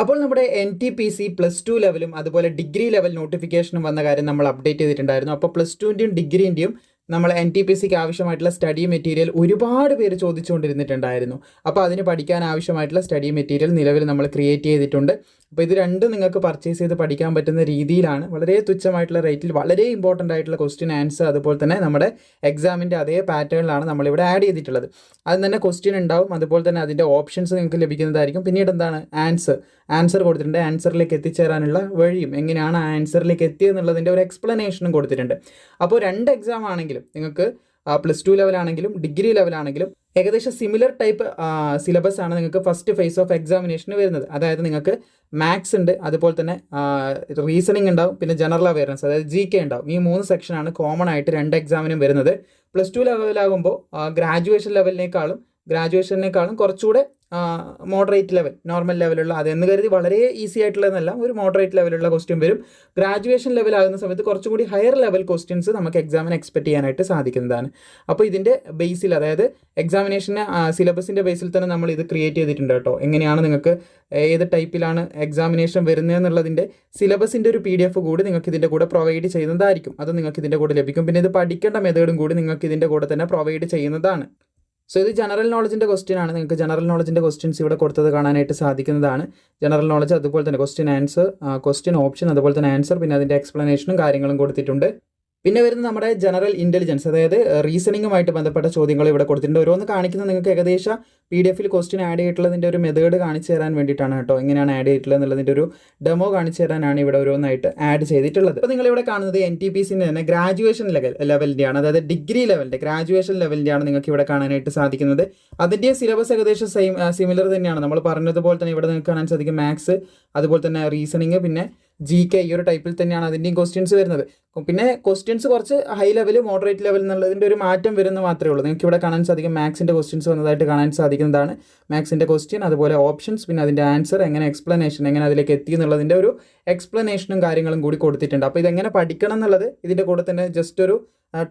അപ്പോൾ നമ്മുടെ N T P C plus two ലെവലും അതുപോലെ ഡിഗ്രി ലെവൽ നോട്ടിഫിക്കേഷനും വന്ന കാര്യം നമ്മൾ അപ്ഡേറ്റ് ചെയ്തിട്ടുണ്ടായിരുന്നു. അപ്പോൾ പ്ലസ് ടുവിന്റെയും ഡിഗ്രീന്റെയും നമ്മൾ എൻ ടി പി സിക്ക് ആവശ്യമായിട്ടുള്ള സ്റ്റഡി മെറ്റീരിയൽ ഒരുപാട് പേര് ചോദിച്ചുകൊണ്ടിരുന്നിട്ടുണ്ടായിരുന്നു. അപ്പോൾ അതിന് പഠിക്കാൻ ആവശ്യമായിട്ടുള്ള സ്റ്റഡി മെറ്റീരിയൽ നിലവിൽ നമ്മൾ ക്രിയേറ്റ് ചെയ്തിട്ടുണ്ട്. അപ്പോൾ ഇത് രണ്ടും നിങ്ങൾക്ക് പർച്ചേസ് ചെയ്ത് പഠിക്കാൻ പറ്റുന്ന രീതിയിലാണ്. വളരെ തുച്ഛമായിട്ടുള്ള റേറ്റിൽ വളരെ ഇമ്പോർട്ടന്റ് ആയിട്ടുള്ള ക്വസ്റ്റ്യൻ ആൻസർ അതുപോലെ തന്നെ നമ്മുടെ എക്സാമിന്റെ അതേ പാറ്റേണിലാണ് നമ്മളിവിടെ ആഡ് ചെയ്തിട്ടുള്ളത്. അത് തന്നെ ക്വസ്റ്റ്യൻ ഉണ്ടാവും. അതുപോലെ തന്നെ അതിന്റെ ഓപ്ഷൻസ് നിങ്ങൾക്ക് ലഭിക്കുന്നതായിരിക്കും. പിന്നീട് എന്താണ്? ആൻസർ ആൻസർ കൊടുത്തിട്ടുണ്ട്. ആൻസറിലേക്ക് എത്തിച്ചേരാനുള്ള വഴിയും എങ്ങനെയാണ് ആൻസറിലേക്ക് എത്തിയെന്നുള്ളതിന്റെ ഒരു എക്സ്പ്ലനേഷനും കൊടുത്തിട്ടുണ്ട്. അപ്പോൾ രണ്ട് എക്സാം ആണെങ്കിലും നിങ്ങൾക്ക് പ്ലസ് ടു ലെവലാണെങ്കിലും ഡിഗ്രി ലെവലാണെങ്കിലും ഏകദേശം സിമിലർ ടൈപ്പ് സിലബസ് ആണ് നിങ്ങൾക്ക് ഫസ്റ്റ് ഫേസ് ഓഫ് എക്സാമിനേഷന് വരുന്നത്. അതായത് നിങ്ങൾക്ക് മാത്സ് ഉണ്ട് അതുപോലെ തന്നെ റീസണിങ് ഉണ്ടാവും പിന്നെ ജനറൽ അവയർനെസ് അതായത് ജി കെ ഉണ്ടാവും. ഈ മൂന്ന് സെക്ഷനാണ് കോമൺ ആയിട്ട് രണ്ട് എക്സാമിനും വരുന്നത്. പ്ലസ് ടു ലെവലാകുമ്പോൾ ഗ്രാജുവേഷൻ ലെവലിനേക്കാളും ഗ്രാജുവേഷനേക്കാളും കുറച്ചുകൂടെ മോഡറേറ്റ് ലെവൽ നോർമൽ ലെവലുള്ള അതെന്ന് കരുതി വളരെ ഈസി ആയിട്ടുള്ളതെന്നല്ല ഒരു മോഡറേറ്റ് ലെവലുള്ള ക്വസ്റ്റ്യൻ വരും. ഗ്രാജുവേഷൻ ലെവൽ ആകുന്ന സമയത്ത് കുറച്ചും കൂടി ഹയർ ലെവൽ ക്വസ്റ്റ്യൻസ് നമുക്ക് എക്സാമിന് എക്സ്പെക്ട് ചെയ്യാനായിട്ട് സാധിക്കുന്നതാണ്. അപ്പോൾ ഇതിന്റെ ബേസിൽ അതായത് എക്സാമിനേഷന് സിലബസിന്റെ ബേസിൽ തന്നെ നമ്മൾ ഇത് ക്രിയേറ്റ് ചെയ്തിട്ടുണ്ട് കേട്ടോ. എങ്ങനെയാണ് നിങ്ങൾക്ക് ഏത് ടൈപ്പിലാണ് എക്സാമിനേഷൻ വരുന്നതെന്നുള്ളതിന്റെ സിലബസിന്റെ ഒരു പി ഡി എഫ് കൂടി നിങ്ങൾക്ക് ഇതിന്റെ കൂടെ പ്രൊവൈഡ് ചെയ്യുന്നതായിരിക്കും. അത് നിങ്ങൾക്ക് ഇതിന്റെ കൂടെ ലഭിക്കും. പിന്നെ ഇത് പഠിക്കേണ്ട മെത്തേഡും കൂടി നിങ്ങൾക്ക് ഇതിന്റെ കൂടെ തന്നെ പ്രൊവൈഡ് ചെയ്യുന്നതാണ്. സോ ഇത് ജനറൽ നോളജിന്റെ ക്വസ്റ്റ്യൻ ആണ്. നിങ്ങൾക്ക് ജനറൽ നോളജിന്റെ ക്വസ്റ്റ്യൻസ് ഇവിടെ കൊടുത്തത് കാണാനായിട്ട് സാധിക്കുന്നതാണ്. ജനറൽ നോളജ് അതുപോലെ തന്നെ ക്വസ്റ്റ്യൻ ആൻസർ ക്വസ്റ്റ്യൻ ഓപ്ഷൻ അതുപോലെ തന്നെ ആൻസർ പിന്നെ അതിന്റെ എക്സ്പ്ലനേഷനും കാര്യങ്ങളും കൊടുത്തിട്ടുണ്ട്. പിന്നെ വരുന്നത് നമ്മുടെ ജനറൽ ഇന്റലിജൻസ് അതായത് റീസണിങ്ങുമായിട്ട് ബന്ധപ്പെട്ട ചോദ്യങ്ങൾ ഇവിടെ കൊടുത്തിട്ടുണ്ട്. ഓരോന്ന് കാണിക്കുന്നത് നിങ്ങൾക്ക് ഏകദേശം പി ഡി എഫിൽ ക്വസ്റ്റ്യൻ ആഡ് ചെയ്തിട്ടുള്ളതിന്റെ ഒരു മെത്തേഡ് കാണിച്ചു തരാൻ വേണ്ടിയിട്ടാണ് കേട്ടോ. എങ്ങനെയാണ് ആഡ് ചെയ്തിട്ടുള്ളത് എന്നുള്ളതിന്റെ ഒരു ഡെമോ കാണിച്ചു തരാനാണ് ഇവിടെ ഓരോന്നായിട്ട് ആഡ് ചെയ്തിട്ടുള്ളത്. അപ്പോൾ നിങ്ങൾ ഇവിടെ കാണുന്നത് എൻ ടി പി സിന്റെ തന്നെ ഗ്രാജുവേഷൻ ലെവൽ ലെവലിന്റെയാണ് അതായത് ഡിഗ്രി ലെവലിന്റെ ഗ്രാജുവേഷൻ ലെവലിന്റെയാണ് നിങ്ങൾക്ക് ഇവിടെ കാണാനായിട്ട് സാധിക്കുന്നത്. അതിന്റെ സിലബസ് ഏകദേശം സെയിം സിമിലർ തന്നെയാണ്. നമ്മൾ പറഞ്ഞതുപോലെ തന്നെ ഇവിടെ നിങ്ങൾക്ക് കാണാൻ സാധിക്കും മാത്സ് അതുപോലെ തന്നെ റീസണിങ് പിന്നെ ജി കെ ഈ ഒരു ടൈപ്പിൽ തന്നെയാണ് അതിന്റെയും ക്വസ്റ്റ്യൻസ് വരുന്നത്. പിന്നെ ക്വസ്റ്റ്യൻസ് കുറച്ച് ഹൈ ലെവൽ മോഡറേറ്റ് ലെവൽ എന്നുള്ളതിന്റെ ഒരു മാറ്റം വരുന്ന മാത്രമേ ഉള്ളൂ. നിങ്ങൾക്ക് ഇവിടെ കാണാൻ സാധിക്കും മാത്സിന്റെ ക്വസ്റ്റ്യൻസ് വന്നതായിട്ട് കാണാൻ സാധിക്കുന്നതാണ്. മാത്സിന്റെ ക്വസ്റ്റ്യൻ അതുപോലെ ഓപ്ഷൻസ് പിന്നെ അതിന്റെ ആൻസർ എങ്ങനെ എക്സ്പ്ലനേഷൻ എങ്ങനെ അതിലേക്ക് എത്തി എന്നുള്ളതിന്റെ ഒരു എക്സ്പ്ലനേഷനും കാര്യങ്ങളും കൂടി കൊടുത്തിട്ടുണ്ട്. അപ്പോൾ ഇതെങ്ങനെ പഠിക്കണം എന്നുള്ളത് ഇതിന്റെ കൂടെ തന്നെ ജസ്റ്റ് ഒരു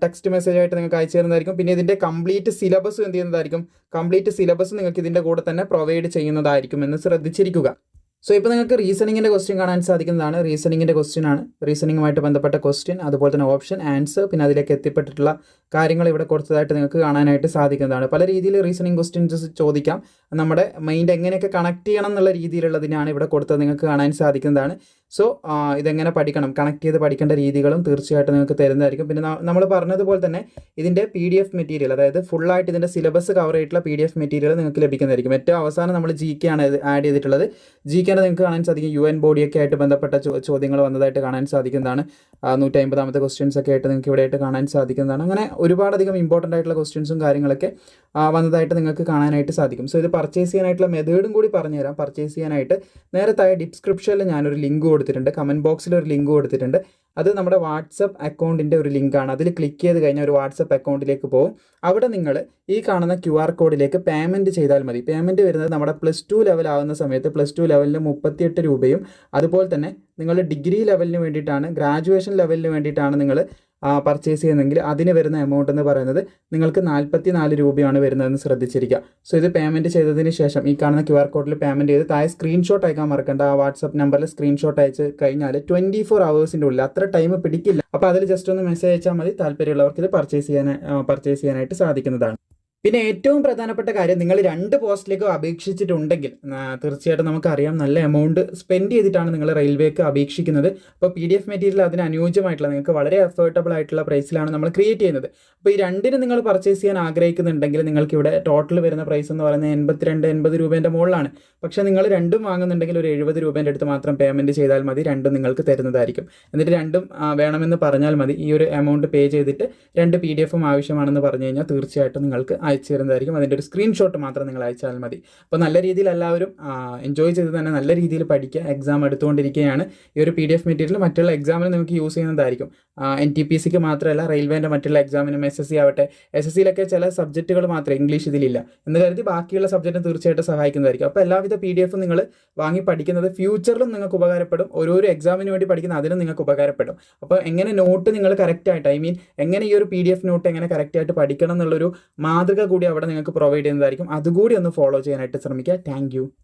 ടെക്സ്റ്റ് മെസ്സേജ് ആയിട്ട് നിങ്ങൾക്ക് അയച്ചു തരുന്നതായിരിക്കും. പിന്നെ ഇതിന്റെ കംപ്ലീറ്റ് സിലബസ് എന്ത് ചെയ്യുന്നതായിരിക്കും? കംപ്ലീറ്റ് സിലബസ് നിങ്ങൾക്ക് ഇതിന്റെ കൂടെ തന്നെ പ്രൊവൈഡ് ചെയ്യുന്നതായിരിക്കും എന്ന് ശ്രദ്ധിച്ചിരിക്കുക. സോ ഇപ്പോൾ നിങ്ങൾക്ക് റീസണിങ്ങിന്റെ ക്വസ്റ്റ്യൻ കാണാൻ സാധിക്കുന്നതാണ്. റീസണിങ്ങിന്റെ ക്വസ്റ്റ്യൻ ആണ്. റീസണിങ്ങുമായിട്ട് ബന്ധപ്പെട്ട ക്വസ്റ്റ്യൻ അതുപോലെ തന്നെ ഓപ്ഷൻ ആൻസർ പിന്നെ അതിലേക്ക് എത്തിപ്പെട്ടിട്ടുള്ള കാര്യങ്ങൾ ഇവിടെ കൊടുത്തതായിട്ട് നിങ്ങൾക്ക് കാണാനായിട്ട് സാധിക്കുന്നതാണ്. പല രീതിയിൽ റീസണിങ് ക്വസ്റ്റ്യൻസ് ചോദിക്കാം. നമ്മുടെ മൈൻഡ് എങ്ങനെയൊക്കെ കണക്ട് ചെയ്യണം എന്നുള്ള രീതിയിലുള്ളതിനാണ് ഇവിടെ കൊടുത്തത്. നിങ്ങൾക്ക് കാണാൻ സാധിക്കുന്നതാണ്. സോ ഇതെങ്ങനെ പഠിക്കണം? കണക്ട് ചെയ്ത് പഠിക്കേണ്ട രീതികളും തീർച്ചയായിട്ടും നിങ്ങൾക്ക് തരുന്നതായിരിക്കും. പിന്നെ നമ്മൾ പറഞ്ഞതുപോലെ തന്നെ ഇതിന്റെ പി ഡി എഫ് മെറ്റീരിയൽ അതായത് ഫുള്ളായിട്ട് ഇതിന്റെ സിലബസ് കവർ ചെയ്തിട്ടുള്ള പി ഡി എഫ് മെറ്റീരിയൽ നിങ്ങൾക്ക് ലഭിക്കുന്നതായിരിക്കും. ഏറ്റവും അവസാനം നമ്മൾ ജി കെ ആണ് ആഡ് ചെയ്തിട്ടുള്ളത്. ജി കെ നിങ്ങൾക്ക് കാണാൻ സാധിക്കും. യു എൻ ബോഡിയൊക്കെ ആയിട്ട് ബന്ധപ്പെട്ട ചോദ്യങ്ങൾ വന്നതായിട്ട് കാണാൻ സാധിക്കുന്നതാണ്. നൂറ്റി അമ്പതാമത്തെ ക്വസ്റ്റ്യൻസ് ഒക്കെ ആയിട്ട് നിങ്ങൾക്ക് ഇവിടെ ആയിട്ട് കാണാൻ സാധിക്കുന്നതാണ്. അങ്ങനെ ഒരുപാടധികം ഇമ്പോർട്ടന്റ് ആയിട്ടുള്ള ക്വസ്റ്റ്യൻസും കാര്യങ്ങളൊക്കെ വന്നതായിട്ട് നിങ്ങൾക്ക് കാണാനായിട്ട് സാധിക്കും. സോ ഇത് പർച്ചേസ് ചെയ്യാനായിട്ടുള്ള മെത്തേഡും കൂടി പറഞ്ഞു തരാം പർച്ചേസ് ചെയ്യാനായിട്ട് നേരത്തായ ഡിസ്ക്രിപ്ഷനിൽ ഞാനൊരു ലിങ്ക് കൊടുത്തിട്ടുണ്ട്. കമന്റ് ബോക്സിൽ ഒരു ലിങ്ക് കൊടുത്തിട്ടുണ്ട്. അത് നമ്മുടെ വാട്സപ്പ് അക്കൗണ്ടിന്റെ ഒരു ലിങ്കാണ് അതിൽ ക്ലിക്ക് ചെയ്ത് കഴിഞ്ഞാൽ ഒരു വാട്സപ്പ് അക്കൗണ്ടിലേക്ക് പോകും. അവിടെ നിങ്ങൾ ഈ കാണുന്ന ക്യു ആർ കോഡിലേക്ക് പേയ്മെന്റ് ചെയ്താൽ മതി. പേയ്മെന്റ് വരുന്നത് നമ്മുടെ പ്ലസ് ടു ലെവൽ ആവുന്ന സമയത്ത് പ്ലസ് ടു ലെവലിന് മുപ്പത്തിയെട്ട് രൂപയും അതുപോലെ തന്നെ നിങ്ങൾ ഡിഗ്രി ലെവലിന് വേണ്ടിയിട്ടാണ് ഗ്രാജുവേഷൻ ലെവലിന് വേണ്ടിയിട്ടാണ് നിങ്ങൾ പർച്ചേസ് ചെയ്യുന്നെങ്കിൽ അതിന് വരുന്ന എമൗണ്ട് എന്ന് പറയുന്നത് നിങ്ങൾക്ക് നാൽപ്പത്തി നാല് രൂപയാണ് വരുന്നതെന്ന് ശ്രദ്ധിച്ചിരിക്കുക. സോ ഇത് പേയ്മെന്റ് ചെയ്തതിന് ശേഷം ഈ കാണുന്ന ക്യു ആർ കോഡിൽ പേയ്മെന്റ് ചെയ്ത് താഴെ സ്ക്രീൻഷോട്ട് അയക്കാൻ മറക്കണ്ട. ആ വാട്സപ്പ് നമ്പറിൽ സ്ക്രീൻഷോട്ട് അയച്ച് കഴിഞ്ഞാൽ ട്വന്റി ഫോർ അവേഴ്സിന്റെ ഉള്ളിൽ അത്ര ടൈം പിടിക്കില്ല. അപ്പോൾ അതിൽ ജസ്റ്റ് ഒന്ന് മെസ്സേജ് അയച്ചാൽ മതി. താല്പര്യമുള്ളവർക്ക് ഇത് പർച്ചേസ് ചെയ്യാൻ പർച്ചേസ് ചെയ്യാനായിട്ട് സാധിക്കുന്നതാണ്. പിന്നെ ഏറ്റവും പ്രധാനപ്പെട്ട കാര്യം നിങ്ങൾ രണ്ട് പോസ്റ്റിലേക്കും അപേക്ഷിച്ചിട്ടുണ്ടെങ്കിൽ തീർച്ചയായിട്ടും നമുക്കറിയാം നല്ല എമൗണ്ട് സ്പെൻഡ് ചെയ്തിട്ടാണ് നിങ്ങൾ റെയിൽവേക്ക് അപേക്ഷിക്കുന്നത്. അപ്പോൾ പി ഡി എഫ് മെറ്റീരിയൽ അതിന് അനുയോജ്യമായിട്ടുള്ള നിങ്ങൾക്ക് വളരെ അഫോർഡബിൾ ആയിട്ടുള്ള പ്രൈസിലാണ് നമ്മൾ ക്രിയേറ്റ് ചെയ്യുന്നത്. അപ്പോൾ ഈ രണ്ടിന് നിങ്ങൾ പർച്ചേസ് ചെയ്യാൻ ആഗ്രഹിക്കുന്നുണ്ടെങ്കിൽ നിങ്ങൾക്ക് ഇവിടെ ടോട്ടൽ വരുന്ന പ്രൈസ് എന്ന് പറയുന്നത് എൺപത്തിരണ്ട് എൺപത് രൂപേന്റെ മുകളിലാണ്. പക്ഷേ നിങ്ങൾ രണ്ടും വാങ്ങുന്നുണ്ടെങ്കിൽ ഒരു എഴുപത് രൂപേന്റെ അടുത്ത് മാത്രം പേയ്മെന്റ് ചെയ്താൽ മതി രണ്ടും നിങ്ങൾക്ക് തരുന്നതായിരിക്കും. എന്നിട്ട് രണ്ടും വേണമെന്ന് പറഞ്ഞാൽ മതി. ഈ ഒരു എമൗണ്ട് പേ ചെയ്തിട്ട് രണ്ട് പി ഡി എഫും ആവശ്യമാണെന്ന് പറഞ്ഞു കഴിഞ്ഞാൽ തീർച്ചയായിട്ടും നിങ്ങൾക്ക് അയച്ചു തരുന്നതായിരിക്കും അതിന്റെ ഒരു സ്ക്രീൻഷോട്ട് മാത്രം നിങ്ങൾ അയച്ചാൽ മതി. അപ്പോൾ നല്ല രീതിയിൽ എല്ലാവരും എൻജോയ് ചെയ്ത് തന്നെ നല്ല രീതിയിൽ പഠിക്കുക എക്സാം എടുത്തുകൊണ്ടിരിക്കുകയാണ്. ഈ ഒരു പി ഡി എഫ് മെറ്റീരിയൽ മറ്റുള്ള എക്സാമിന് നിങ്ങൾക്ക് യൂസ് ചെയ്യുന്നതായിരിക്കും. എൻ ടി പി സിക്ക് മാത്രമല്ല റെയിൽവേന്റെ മറ്റുള്ള എക്സാമിനും എസ് എസ് സി ആവട്ടെ. എസ് എസ് സിയിലൊക്കെ ചില സബ്ജക്റ്റുകൾ മാത്രമേ ഇംഗ്ലീഷ് ഇതിലില്ല. എന്ന് കരുതി ബാക്കിയുള്ള സബ്ജക്റ്റും തീർച്ചയായിട്ടും സഹായിക്കുന്നതായിരിക്കും. അപ്പോൾ എല്ലാവിധ പി ഡി എഫും നിങ്ങൾ വാങ്ങി പഠിക്കുന്നത് ഫ്യൂച്ചറിലും നിങ്ങൾക്ക് ഉപകാരപ്പെടും. ഓരോരോ എക്സാമിന് വേണ്ടി പഠിക്കുന്ന അതിനും നിങ്ങൾക്ക് ഉപകാരപ്പെടും. അപ്പോൾ എങ്ങനെ നോട്ട് നിങ്ങൾ കറക്റ്റായിട്ട് ഐ മീൻ എങ്ങനെ ഈ ഒരു പി ഡി എഫ് നോട്ട് എങ്ങനെ കറക്റ്റായിട്ട് പഠിക്കണം എന്നുള്ളൊരു കൂടി അവിടെ നിങ്ങൾക്ക് പ്രൊവൈഡ് ചെയ്യുന്നതായിരിക്കും. അതുകൂടി ഒന്ന് ഫോളോ ചെയ്യാനായിട്ട് ശ്രമിക്കുക. താങ്ക്